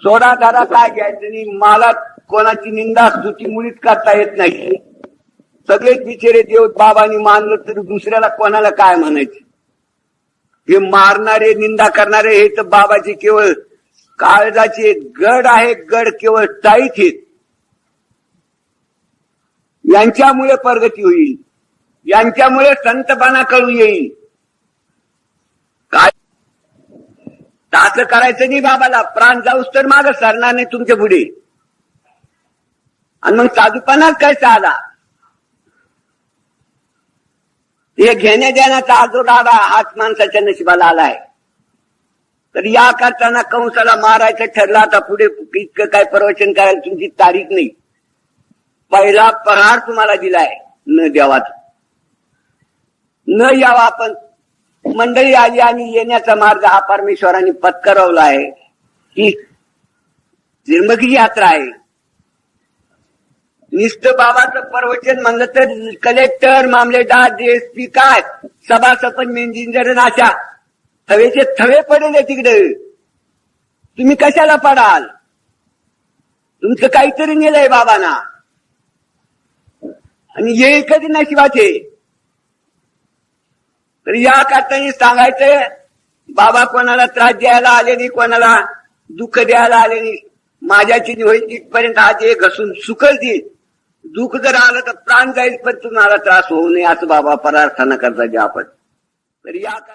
सोडा दादा काय घ्यायचं मला कोणाची निंदा स्तुती मुळीच करता येत नाही. सगळेच बिचारे देव बाबांनी मानलं तर दुसऱ्याला कोणाला काय म्हणायचे? हे मारणारे निंदा करणारे हे तर बाबाचे केवळ काळजाचे गड आहे गड केवळ टाईत आहेत. यांच्यामुळे प्रगती होईल. यांच्यामुळे संतपणा कळू येईल. असं करायचं नाही बाबाला. प्राण जाऊस तर माग सरणार नाही तुमच्यापुढे. आणि मग साधूपणाच काय साधा हे घेण्या देण्याचा आजो दादा हाच माणसाच्या नशिबाला आलाय. तर या करताना कंसाला मारायचं ठरलं आता पुढे इतकं काय प्रवचन करायला तुमची तारीख नाही. पहिला प्रहार तुम्हाला दिलाय. न द्यावाचा न यावा आपण. मंडळी आली आणि येण्याचा मार्ग हा परमेश्वराने पत्करवला आहे. ही निर्मगी यात्रा आहे. निस्त बाबाचं प्रवचन म्हणलं तर कलेक्टर मामलेदार डीएसपी काय? सभासपन मेंजिंजर नाशा थवेचे थवे पडेल तिकडे. तुम्ही कशाला पडाल? तुमचं काहीतरी नेलंय बाबांना. आणि हे कधी नशिबाचे तर या करताना सांगायचं बाबा कोणाला त्रास द्यायला आले नाही कोणाला दुःख द्यायला आले नाही. माझ्याची होईल तिथपर्यंत आज हे घसून सुकल देईल. दुःख जर आलं तर प्राण जाईल पण तुम्हाला त्रास होऊ नये असं बाबा प्रार्थना करता जे आपण. तर या